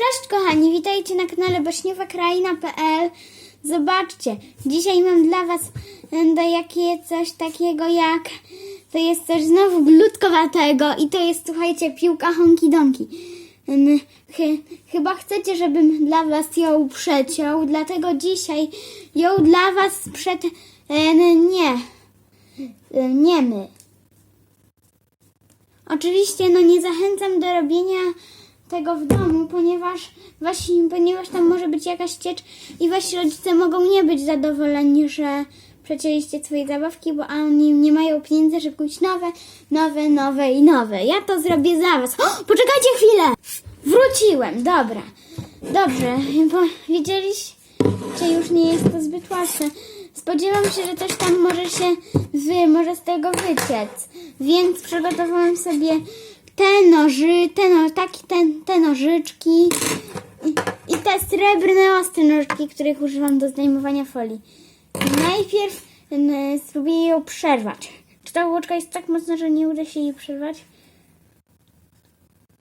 Cześć kochani, witajcie na kanale baśniowakraina.pl Zobaczcie, dzisiaj mam dla was będę jakie coś takiego jak to jest coś znowu glutkowatego i to jest słuchajcie piłka honki donki. Chyba chcecie, żebym dla was ją przeciął, dlatego dzisiaj ją dla was przed... nie, nie my. Oczywiście no nie zachęcam do robienia tego w domu, ponieważ wasi, ponieważ tam może być jakaś ciecz i wasi rodzice mogą nie być zadowoleni, że przecięliście swoje zabawki, bo oni nie mają pieniędzy, żeby kupić nowe, nowe, nowe i nowe. Ja to zrobię za was. O, poczekajcie chwilę! Wróciłem, dobra. Dobrze, bo wiedzieliście, już nie jest to zbyt łatwe. Spodziewam się, że coś tam może się z, może z tego wyciec. Więc przygotowałem sobie te noży, te, no, taki, te, te nożyczki i, i te srebrne ostre nożyczki, których używam do zdejmowania folii. Najpierw em, spróbuję ją przerwać. Czy ta łoczka jest tak mocna, że nie uda się jej przerwać?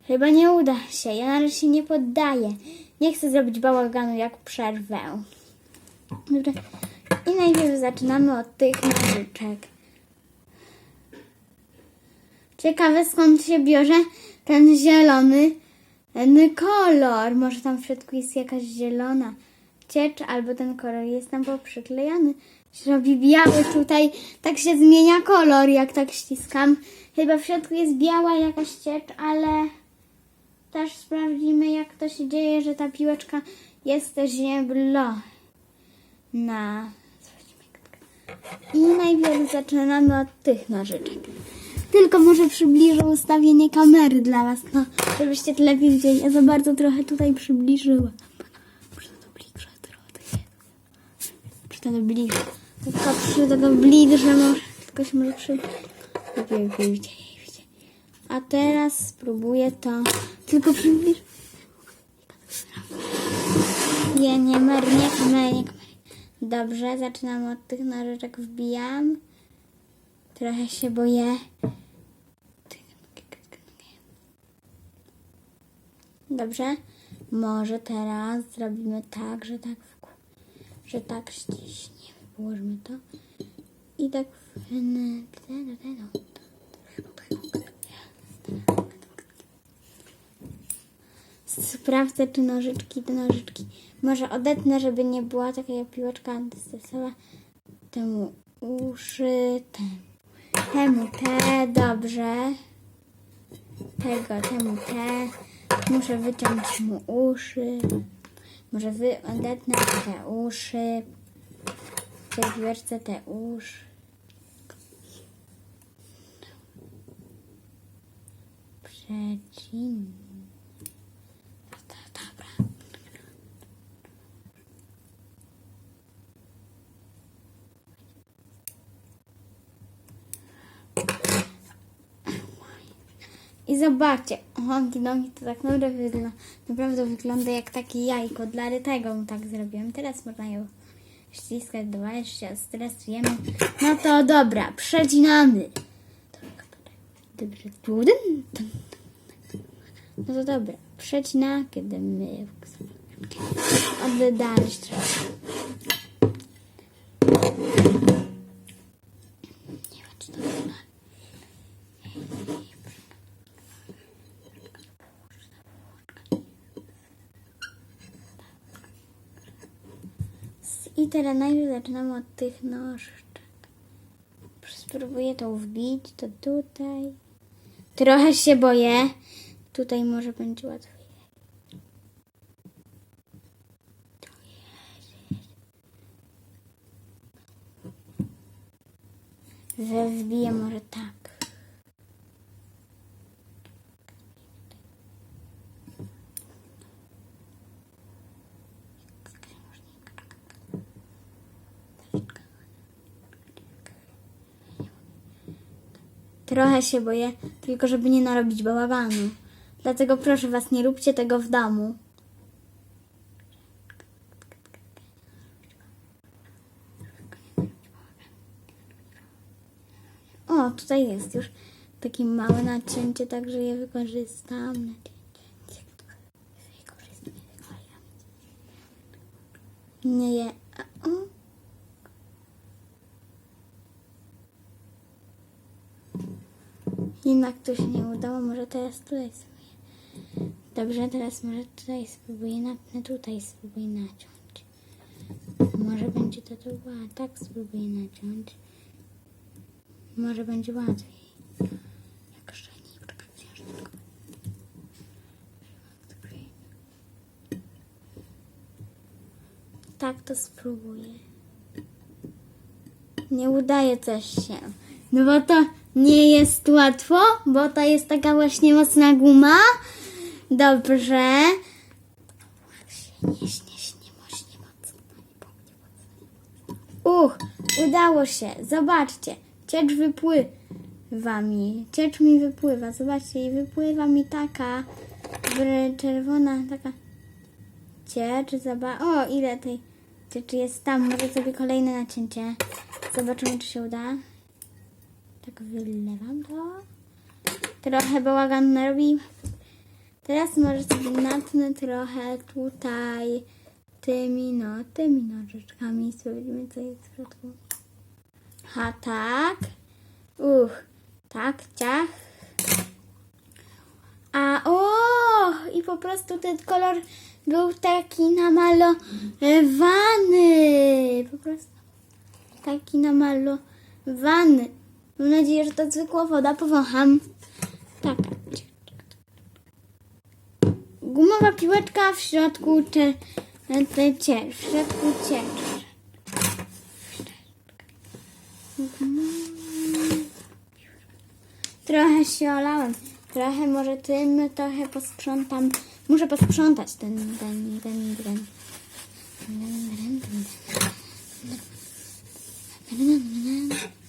Chyba nie uda się. Ja na razie się nie poddaję. Nie chcę zrobić bałaganu, jak przerwę. Dobra. I najpierw zaczynamy od tych nożyczek. Ciekawe skąd się bierze ten zielony ten kolor. Może tam w środku jest jakaś zielona ciecz, albo ten kolor jest tam poprzyklejony. Się robi biały tutaj, tak się zmienia kolor, jak tak ściskam. Chyba w środku jest biała jakaś ciecz, ale też sprawdzimy, jak to się dzieje, że ta piłeczka jest zielona. I najpierw zaczynamy od tych nożyczek. Tylko może przybliżę ustawienie kamery dla Was, no, żebyście lepiej widzieli. Ja za bardzo trochę tutaj przybliżyłam. Muszę to bliżej trochę. Przy to bliżej. Tylko przy tego bliżej może, tylko się może przy... A teraz spróbuję to tylko przybliżyć. Nie, nie, mer, nie kamery, nie kamery. Dobrze, zaczynamy od tych nożyczek, wbijam. Trochę się boję. Dobrze. Może teraz zrobimy tak, że tak, że tak ściśniemy. Położymy to. I tak w... Sprawdzę, czy nożyczki, te nożyczki. Może odetnę, żeby nie była taka piłeczka antystresowa. Temu uszy, temu, temu te, dobrze. Tego, temu te. Muszę wyciąć mu uszy. Może wy, odetnę te uszy. W tej piłeczce te uszy. Przecin. I zobaczcie, honki donki to tak naprawdę wygląda, naprawdę wygląda jak takie jajko. Dla Rytego mu tak zrobiłem. Teraz można ją ściskać, dbać się, stresujemy. No to dobra, przecinamy. Dobrze. No to dobra, przecina, kiedy my oddalić trochę. Nie wiem, czy to wygląda. I teraz najpierw zaczynamy od tych nożyczek. Spróbuję to wbić, to tutaj. Trochę się boję. Tutaj może będzie łatwiej. Wbiję może tak. Trochę się boję, tylko żeby nie narobić bałaganu. Dlatego proszę was, nie róbcie tego w domu. O, tutaj jest już takie małe nacięcie, także je wykorzystam. Nie je Jednak to się nie udało, może teraz tutaj sobie. Dobrze, teraz może tutaj spróbuję, na, na tutaj spróbuję naciąć. Może będzie to ła- tak spróbuję naciąć. Może będzie łatwiej. Jak ciężko. Tak to spróbuję. Nie udaje coś się. No bo to nie jest łatwo, bo to jest taka właśnie mocna guma. Dobrze. Uch, udało się. Zobaczcie. Ciecz wypływa mi. Ciecz mi wypływa. Zobaczcie, i wypływa mi taka czerwona, taka ciecz. Zobacz. O, ile tej cieczy jest tam. Może sobie kolejne nacięcie. Zobaczymy, czy się uda. Tak wylewam to. Trochę bałagan narobi. Teraz może sobie natnę trochę tutaj tymi, no, tymi nożyczkami. Sprawdzimy, co jest w środku. Ha, tak. Uch, tak, ciach. A o! I po prostu ten kolor był taki namalowany. Po prostu taki namalowany. Mam nadzieję, że to zwykła woda. Powącham. Taka. Gumowa piłeczka w środku cze, te ciecz. W środku. Trochę się olałem. Trochę może tym, trochę posprzątam. Muszę posprzątać ten, ten, ten, ten.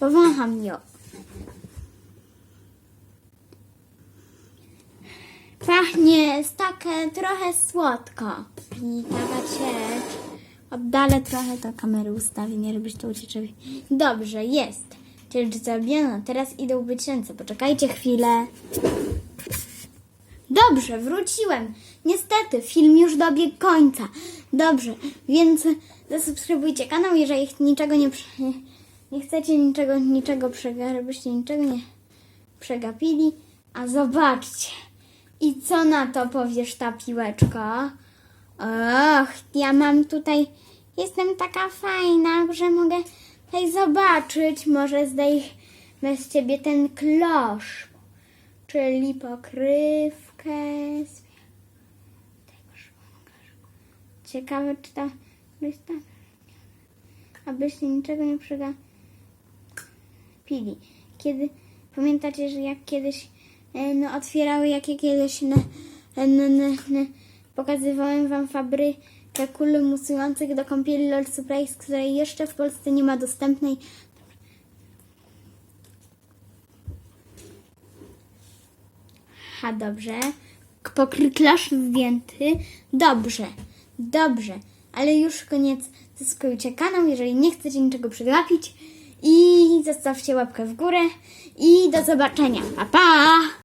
Powącham ją. Pachnie jest tak e, trochę słodko. I taka ciecz. Oddalę trochę to kamerę ustawię, nie robić to ucieczę. Dobrze, jest. Ciecz zrobiona. Teraz idą być ręce. Poczekajcie chwilę. Dobrze, wróciłem. Niestety, film już dobiegł końca. Dobrze, więc zasubskrybujcie kanał, jeżeli niczego nie, nie chcecie niczego, niczego przegapić, żebyście niczego nie przegapili. A zobaczcie. I co na to powiesz ta piłeczko? Och, ja mam tutaj, jestem taka fajna, że mogę tutaj zobaczyć. Może zdejmę z ciebie ten klosz, czyli pokrywkę. Ciekawe, czy ta tak, abyście niczego nie przegapili. Kiedy, pamiętacie, że jak kiedyś no, otwierały, jak ja kiedyś no, no, no, no, pokazywałem wam fabrykę kul musujących do kąpieli LOL Surprise, której jeszcze w Polsce nie ma dostępnej. Ha, dobrze. Pokryklasz zdjęty. Dobrze, dobrze. Ale już koniec. Zasubskrybujcie kanał, jeżeli nie chcecie niczego przegapić. I zostawcie łapkę w górę. I do zobaczenia. Pa, pa!